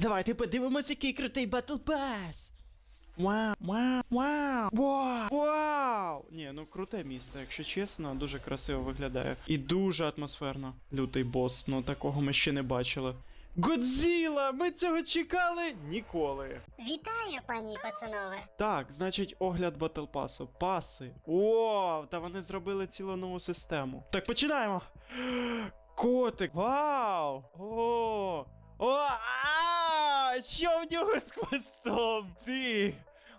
Давайте подивимось, який крутий Battle Pass. Вау, вау, вау, вау, вау! Ні, ну круте місце, якщо чесно, дуже красиво виглядає. І дуже атмосферно. Лютий бос, ну такого ми ще не бачили. Годзіла! Ми цього чекали ніколи. Вітаю, пані і пацанове. Так, значить, огляд Pass. Паси. О, та вони зробили цілу нову систему. Так, починаємо. Котик. Вау! О! О! А! Що в нього з хвостом? Ти!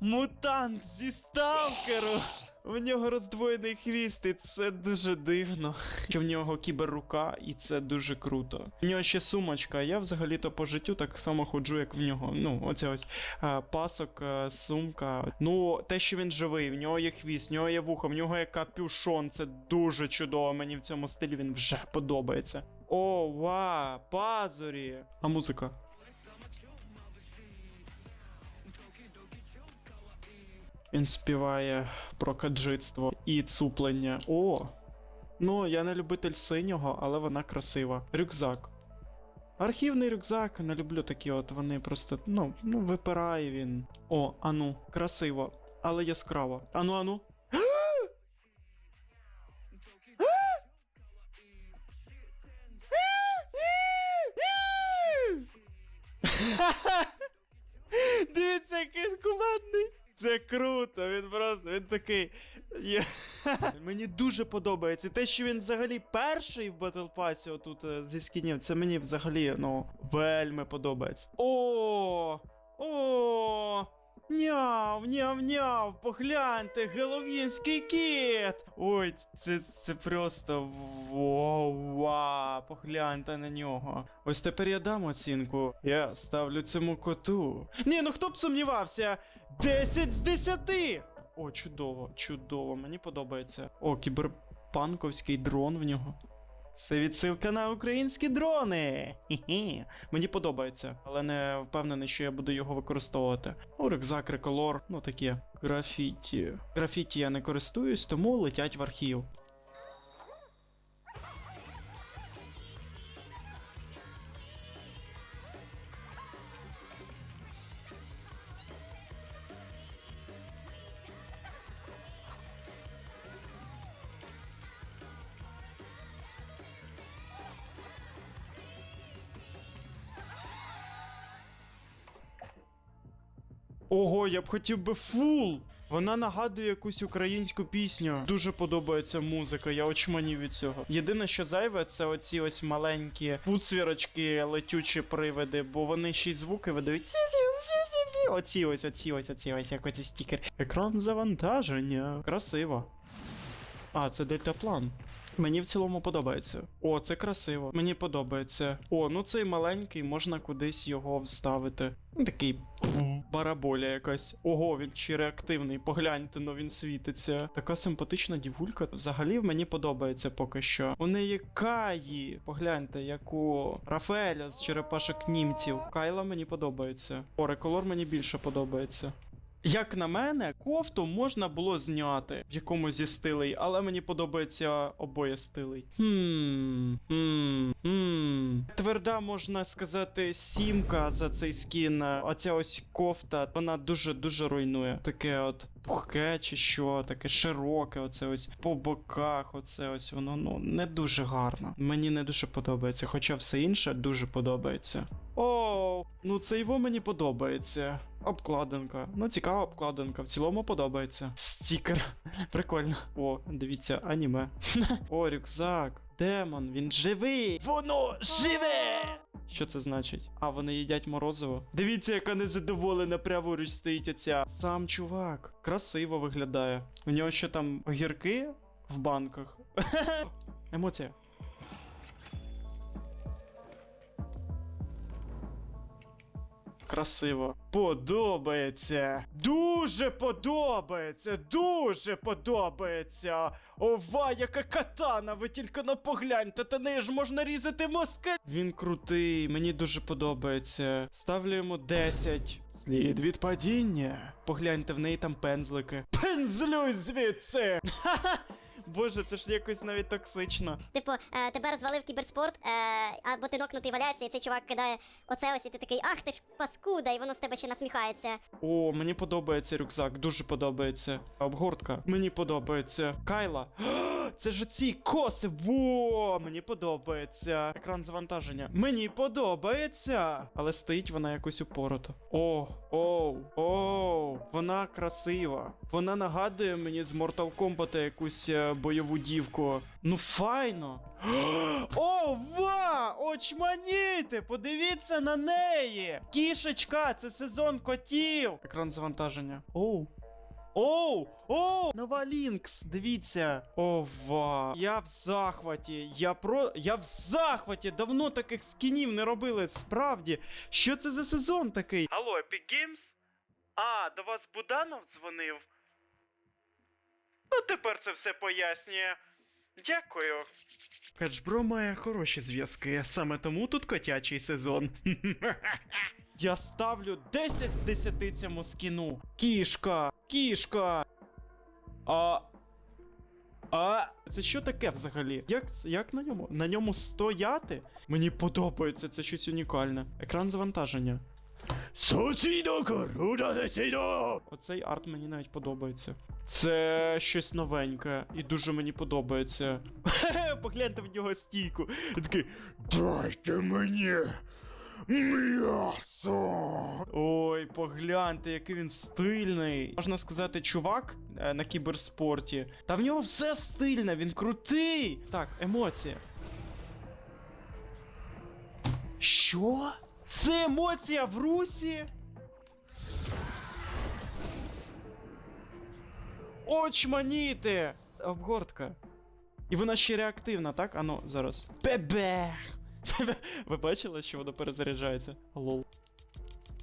Мутант зі сталкеру! В нього роздвоєний хвіст, і це дуже дивно. Що в нього кіберрука, і це дуже круто. В нього ще сумочка, я взагалі-то по життю так само ходжу, як в нього. Ну, оце ось е, пасок, е, сумка. Ну, те, що він живий, в нього є хвіст, в нього є вухо, в нього є капюшон. Це дуже чудово. Мені в цьому стилі він вже подобається. О, ва, пазурі. А музика? Він співає про каджитство і цуплення. О! Ну, я не любитель синього, але вона красива. Рюкзак. Архівний рюкзак, не люблю такі от, вони просто, ну, ну, випирає він. О, ану, красиво, але яскраво. Ану, ану. Дивіться, який кумедний. Це круто, він просто він такий. Я... мені дуже подобається. Те, що він взагалі перший в Battle Pass отут е, зі скінів, це мені взагалі, ну, вельми подобається. О! О! Няв, няв, няв, погляньте, геловінський кіт! Ой, це, це просто вау, вау, погляньте на нього. Ось тепер я дам оцінку. Я ставлю цьому коту. Ні, ну хто б сумнівався? 10 з 10! О, чудово, чудово, мені подобається. О, кіберпанковський дрон в нього. Це відсилка на українські дрони. Хі-хі. Мені подобається, але не впевнений, що я буду його використовувати. О, рюкзак, реколор, ну таке. Графіті. Графіті я не користуюсь, тому летять в архів. Ого, я б хотів би фул! Вона нагадує якусь українську пісню. Дуже подобається музика, я очманів від цього. Єдине, що зайве, це оці ось маленькі пуцвірочки, летючі привиди, бо вони ще й звуки видають. Оці ось, оці ось, оці ось, як оці стікер. Екран завантаження. Красиво. А, це дельтаплан. Мені в цілому подобається. О, це красиво. Мені подобається. О, ну цей маленький, можна кудись його вставити. Такий бараболя якась. Ого, він чи реактивний. Погляньте, но він світиться. Така симпатична дівулька. Взагалі мені подобається поки що. У неї Каї. Погляньте, як у Рафаеля з черепашок німців. Кайла мені подобається. Ореколор мені більше подобається. Як на мене, кофту можна було зняти в якомусь зі стилей, але мені подобається обоє стилей. Хм. Хм. Хм. Тверда, можна сказати, сімка за цей скін. Оця ось кофта, вона дуже-дуже руйнує. Таке от пухке чи що, таке широке, оце ось по боках, оце ось воно ну не дуже гарно. Мені не дуже подобається, хоча все інше дуже подобається. О, ну це його мені подобається. Обкладинка. Ну, цікава обкладинка. В цілому подобається. Стікер. Прикольно. О, дивіться, аніме. О, рюкзак. Демон, він живий! Воно живе! Що це значить? А, вони їдять морозиво. Дивіться, яка незадоволена праворуч стоїть оця. Сам чувак. Красиво виглядає. У нього ще там огірки в банках. Емоція. Красиво. Подобається. Дуже подобається. Дуже подобається. Ова, яка катана, ви тільки но погляньте, та неї ж можна різати мозки. Він крутий, мені дуже подобається. Ставлю йому 10. Слід від падіння. Погляньте, в неї там пензлики. Пензлюй звідси! Ха-ха! Боже, це ж якось навіть токсично. Типу, е, тебе розвалив кіберспорт, е, або ти нокнутий валяєшся, і цей чувак кидає оце ось, і ти такий, ах ти ж паскуда, і воно з тебе ще насміхається. О, мені подобається рюкзак, дуже подобається. Обгортка. Мені подобається. Кайла. Це ж ці коси. Во! Мені подобається. Екран завантаження. Мені подобається. Але стоїть вона якось упорото. О, оу, оу, вона красива. Вона нагадує мені з Mortal Kombat якусь е, бойову дівку. Ну файно. О, ва! Очманіти! Подивіться на неї! Кішечка, це сезон котів! Екран завантаження. Оу. Оу! Оу! Нова Лінкс! Дивіться! Ова! Я в захваті! Я про. Я в захваті! Давно таких скінів не робили, справді! Що це за сезон такий? Алло, Epic Games? А, до вас Буданов дзвонив? Ну, тепер це все пояснює. Дякую. Каджбро має хороші зв'язки, саме тому тут котячий сезон. Я ставлю 10 з 10 цьому скіну. Кішка, кішка. А. А. Це що таке взагалі? Як, як на ньому? На ньому стояти? Мені подобається, це щось унікальне. Екран завантаження. Оцей арт мені навіть подобається. Це щось новеньке і дуже мені подобається. Погляньте в нього стійку. Він такий. Дайте мені м'ясо. Ой, погляньте, який він стильний. Можна сказати, чувак е, на кіберспорті. Та в нього все стильне, він крутий. Так, емоції. Що? Це емоція в русі? Очманіти! Обгортка. І вона ще реактивна, так? Ано, зараз. Бебех! Ви бачили, що воно перезаряджається? Лол.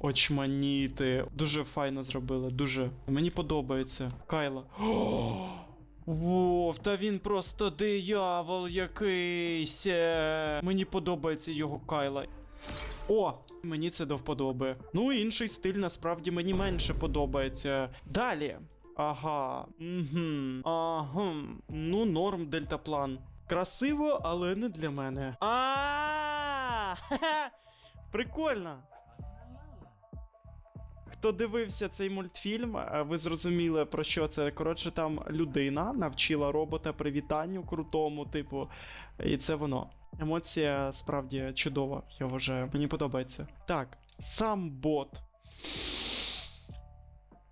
Очманіти. Дуже файно зробили, дуже. Мені подобається. Кайла. Вов, та він просто диявол якийсь. Е, Мені подобається його Кайла. О! Мені це до вподоби. Ну, інший стиль насправді мені менше подобається. Далі. Ага. Угу. Ага. Ну, норм дельтаплан. Красиво, але не для мене. А! Прикольно. Хто дивився цей мультфільм, е, ви зрозуміли про що це. Коротше, там людина навчила робота привітанню крутому, типу, і це воно. Емоція справді чудова, я вважаю. Мені подобається. Так, сам бот.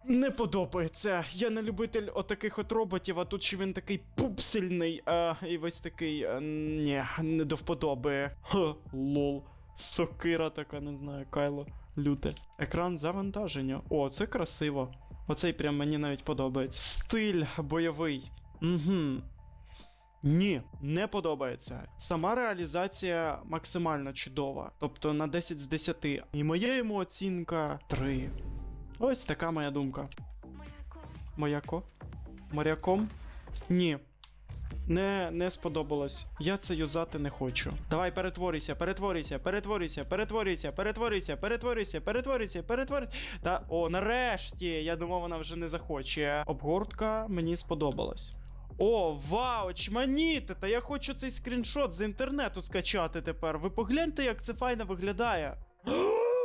Не подобається. Я не любитель отаких от роботів, а тут ще він такий пупсельний, а, і весь такий. А, ні, не до вподоби. Ха, лол. Сокира така, не знаю, Кайло. Люте. Екран завантаження. О, це красиво. Оцей прям мені навіть подобається. Стиль бойовий. Угу. Ні, не подобається. Сама реалізація максимально чудова, тобто на 10 з 10. І моя йому оцінка 3. Ось така моя думка. Маяко? Моряком? Ні. Не не сподобалось. Я це юзати не хочу. Давай перетворюйся, перетворюйся, перетворюйся, перетворюйся, перетворюйся, перетворюйся, перетворюйся, перетворюйся. Та о, нарешті! Я думав, вона вже не захоче. Обгортка мені сподобалась. О, вау, чманіти! Та я хочу цей скріншот з інтернету скачати тепер. Ви погляньте, як це файно виглядає.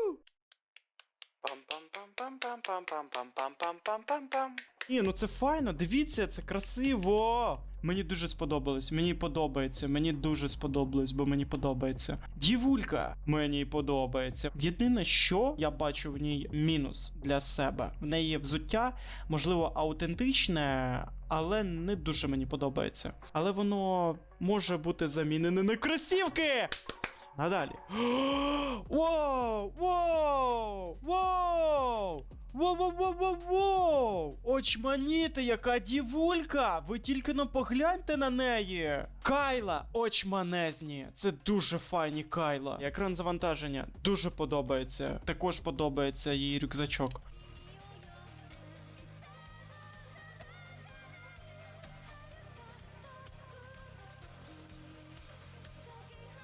Пам-пам-пам-пам-пам-пам-пам-пам-пам-пам. Ні, ну це файно, дивіться, це красиво. Мені дуже сподобалось, мені подобається, мені дуже сподобалось, бо мені подобається. Дівулька мені подобається. Єдине, що я бачу в ній мінус для себе. В неї взуття, можливо, аутентичне, але не дуже мені подобається. Але воно може бути замінене на кросівки! Надалі. Воу! Воу! Воу! Воу-воу-воу-воу-воу! Очманіти, яка дівулька! Ви тільки но погляньте на неї! Кайла! Очманезні! Це дуже файні Кайла. Екран завантаження дуже подобається. Також подобається її рюкзачок.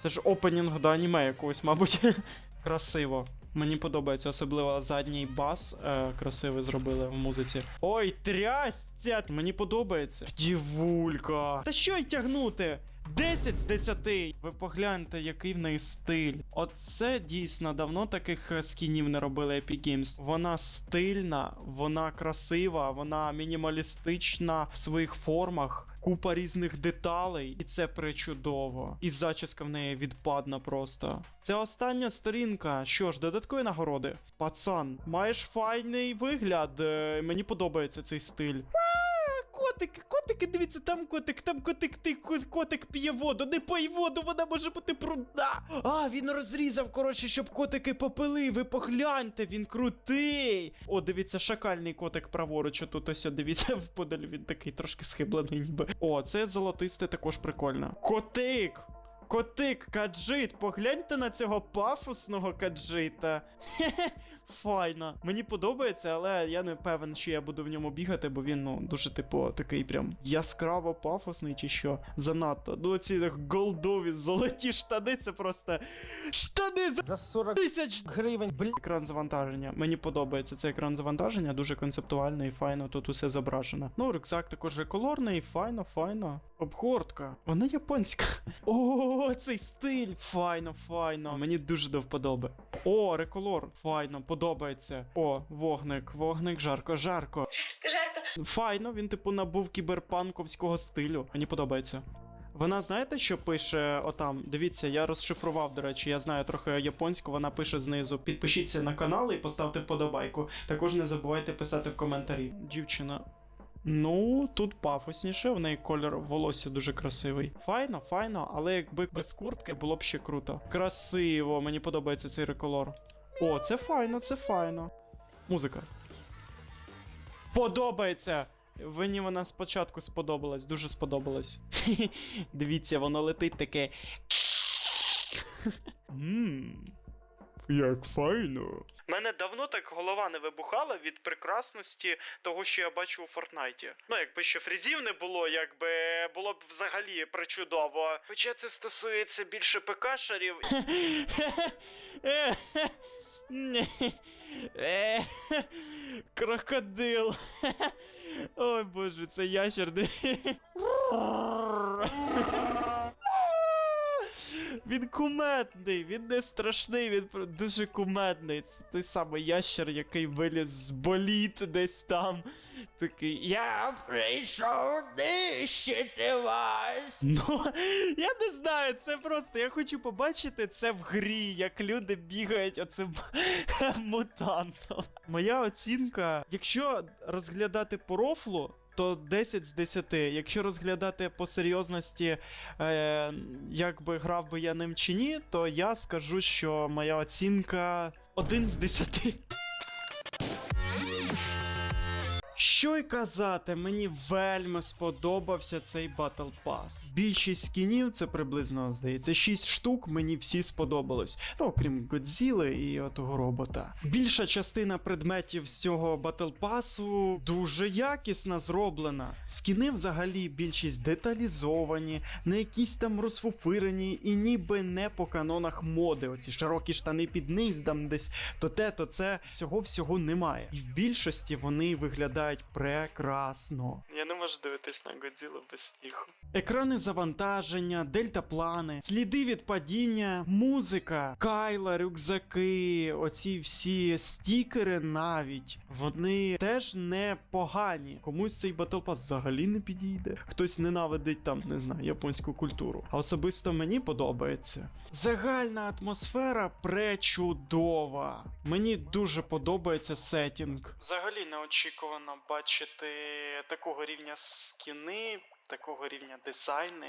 Це ж опенінг до аніме якогось, мабуть. Красиво. Мені подобається, особливо задній бас е, красивий зробили в музиці. Ой, трясця! Мені подобається. Дівулька. Та що й тягнути? 10 з 10. Ви погляньте, який в неї стиль. Оце дійсно давно таких е, скінів не робили Epic Games. Вона стильна, вона красива, вона мінімалістична в своїх формах. Купа різних деталей, і це пречудово. І зачіска в неї відпадна просто. Це остання сторінка. Що ж, додаткові нагороди. Пацан, маєш файний вигляд. е, Мені подобається цей стиль. Котики, котики, дивіться, там котик, там котик, ти котик п'є воду, не пий воду, вона може бути прудна. А, він розрізав, коротше, щоб котики попили. Ви погляньте, він крутий. О, дивіться, шакальний котик праворуч, тут ось, дивіться, вподаль він такий трошки схиблений ніби. О, це золотисте також прикольно. Котик! Котик, каджит, погляньте на цього пафосного каджита. Хе-хе, файно. Мені подобається, але я не певен, що я буду в ньому бігати, бо він, ну, дуже, типу, такий прям яскраво пафосний чи що. Занадто. Ну, ці голдові золоті штани, це просто штани за За 40 тисяч гривень, блін. Екран завантаження. Мені подобається цей екран завантаження, дуже концептуальний, файно тут усе зображено. Ну, рюкзак також реколорний, файно, файно. Обгортка. Вона японська. О, цей стиль. Файно, файно. Мені дуже до вподоби. О, реколор. Файно, подобається. О, вогник, вогник, жарко, жарко. Жарко. Файно, він типу набув кіберпанковського стилю. Мені подобається. Вона знаєте, що пише отам? Дивіться, я розшифрував, до речі, я знаю трохи японську, вона пише знизу. Підпишіться на канал і поставте вподобайку. Також не забувайте писати в коментарі. Дівчина. Ну, тут пафосніше, в неї кольор волосся дуже красивий. Файно, файно, але якби без куртки було б ще круто. Красиво, мені подобається цей реколор. О, це файно, це файно. Музика. Подобається! Мені вона спочатку сподобалась, дуже сподобалась. Дивіться, воно летить таке. Як файно. Мене давно так голова не вибухала від прекрасності того, що я бачу у Фортнайті. Ну, якби ще фрізів не було, якби було б взагалі причудово. Хоча це стосується більше ПК-шарів. Крокодил. Ой боже, це ящер. Він кумедний, він не страшний, він дуже кумедний. Це той самий ящер, який виліз з боліт десь там. Такий. Я прийшов нищити вас. Ну, я не знаю, це просто. Я хочу побачити це в грі, як люди бігають оцим мутантом. Моя оцінка, якщо розглядати по рофлу. То 10 з 10. Якщо розглядати по серйозності, е, як би грав би я ним чи ні, то я скажу, що моя оцінка 1 з 10. Що й казати, мені вельми сподобався цей Battle Pass. Більшість скінів, це приблизно, здається, 6 штук, мені всі сподобалось. Ну, окрім Годзіли і отого робота. Більша частина предметів з цього Battle Pass дуже якісно зроблена. Скіни взагалі більшість деталізовані, не якісь там розфуфирені і ніби не по канонах моди. Оці широкі штани під низ, там десь то те, то це цього всього немає. І в більшості вони виглядають прекрасно. Я не можу дивитись на Годзілу без сміху. Екрани завантаження, дельтаплани, сліди від падіння, музика, кайла, рюкзаки, оці всі стікери навіть. Вони теж не погані. Комусь цей Pass взагалі не підійде. Хтось ненавидить там, не знаю, японську культуру. А особисто мені подобається. Загальна атмосфера пречудова. Мені дуже подобається сетінг. Взагалі неочікувано бачити такого рівня скіни, такого рівня дизайни.